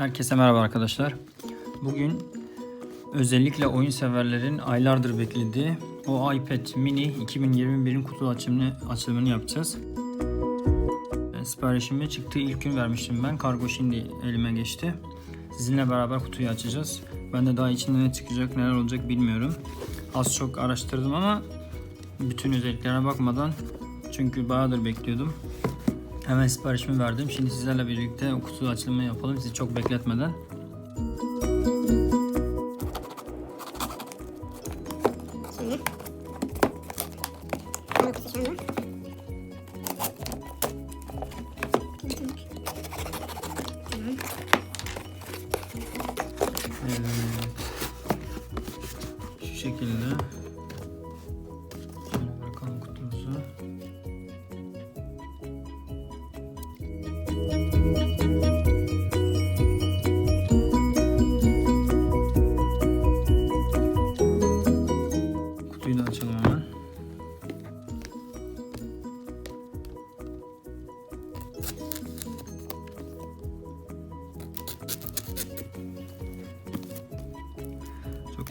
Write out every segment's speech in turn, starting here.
Herkese merhaba arkadaşlar. Bugün özellikle oyun severlerin aylardır beklediği o iPad mini 2021'in kutu açımını, açılımını yapacağız. Siparişimi çıktığı ilk gün vermiştim ben. Kargo şimdi elime geçti. Sizinle beraber kutuyu açacağız. Ben de daha içinde ne çıkacak neler olacak bilmiyorum. Az çok araştırdım ama bütün özelliklerine bakmadan çünkü bayağıdır bekliyordum. Hemen siparişimi verdim. Şimdi sizlerle birlikte o kutu açılımını yapalım. Sizi çok bekletmeden. Şimdi. Bunun kutusu şu.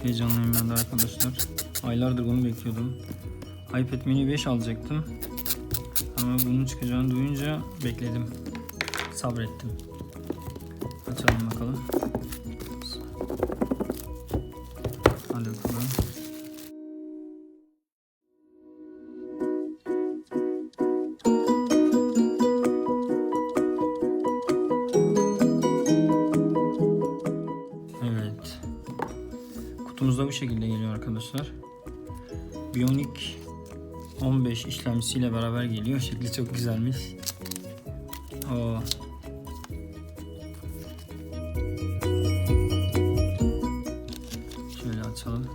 Heyecanlıyım ben de arkadaşlar. Aylardır bunu bekliyordum. iPad mini 5 alacaktım. Ama bunun çıkacağını duyunca bekledim. Sabrettim. Açalım bakalım. Bu şekilde geliyor arkadaşlar. Bionic 15 işlemcisiyle beraber geliyor. Şekli çok güzelmiş. Oo. Şöyle açalım.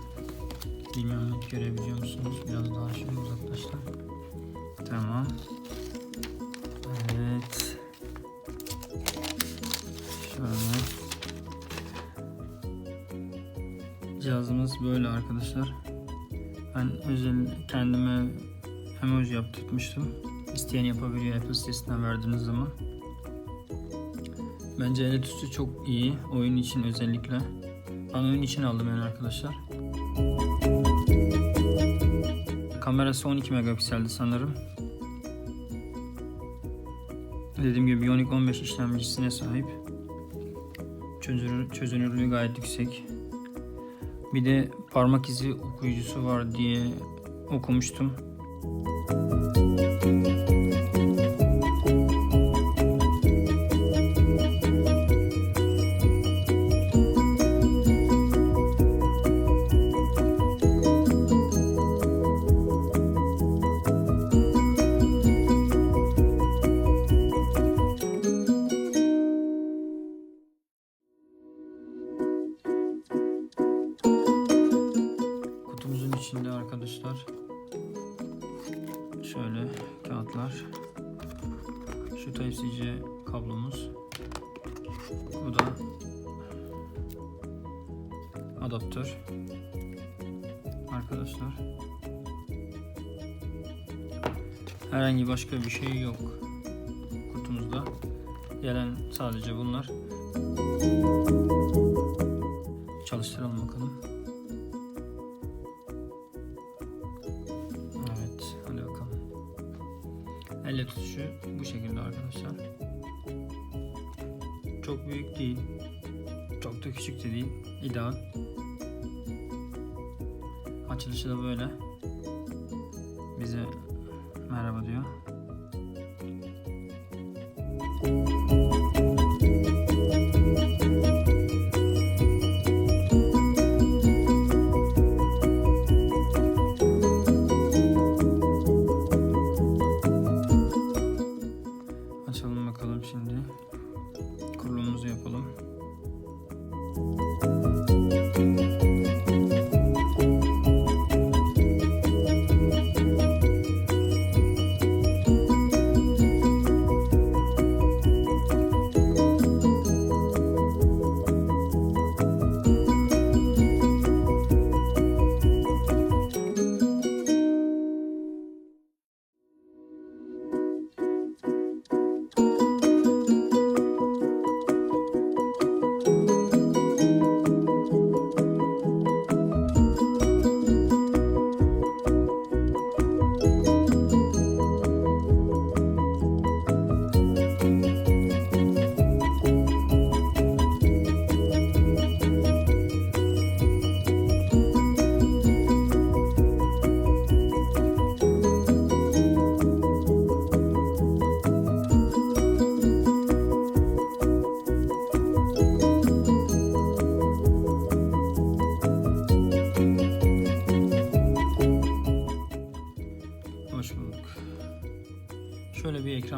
Bilmiyorum görebiliyor musunuz? Biraz daha şöyle uzaklaştım. Tamam. Cihazımız böyle arkadaşlar. Ben özel kendime emoji yaptırmıştım. İsteyen yapabiliyor Apple sitesinden verdiğiniz zaman. Bence el üstü çok iyi. Oyun için özellikle. Ben oyun için aldım yani arkadaşlar. Kamerası 12 megapikseldi sanırım. Dediğim gibi Bionic 15 işlemcisine sahip. Çözünür, çözünürlüğü gayet yüksek. Bir de parmak izi okuyucusu var diye okumuştum. Kutumuzun içinde arkadaşlar şöyle kağıtlar. Şu Type-C kablomuz. Bu da adaptör. Arkadaşlar. Herhangi başka bir şey yok kutumuzda. Gelen sadece bunlar. Çalıştıralım bakalım. Elle tutuşu bu şekilde arkadaşlar. Çok büyük değil. Çok da küçük de değil. İdeal. Açılışı da böyle. Bize merhaba diyor. Açalım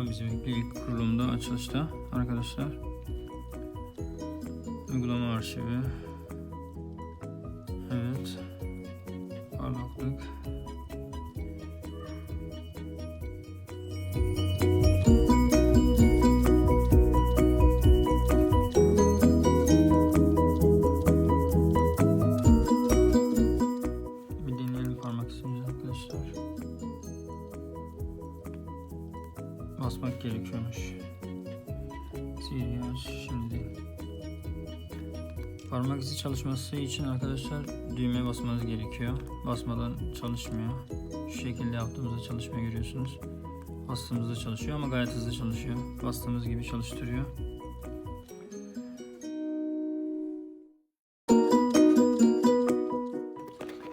bizimki ilk kurulumda açılışta arkadaşlar. Uygulama arşivi. Parmak izi çalışması için arkadaşlar düğmeye basmanız gerekiyor. Basmadan çalışmıyor. Şu şekilde yaptığımızda çalışmıyor görüyorsunuz. Bastığımızda çalışıyor ama gayet hızlı çalışıyor. Bastığımız gibi çalıştırıyor.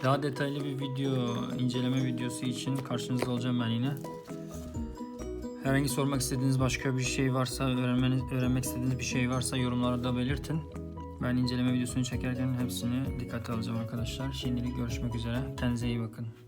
Daha detaylı bir video, inceleme videosu için karşınızda olacağım ben yine. Herhangi sormak istediğiniz başka bir şey varsa, öğrenmeniz, öğrenmek istediğiniz bir şey varsa yorumlarda belirtin. Ben inceleme videosunu çekerken hepsini dikkate alacağım arkadaşlar. Şimdilik görüşmek üzere. Kendinize iyi bakın.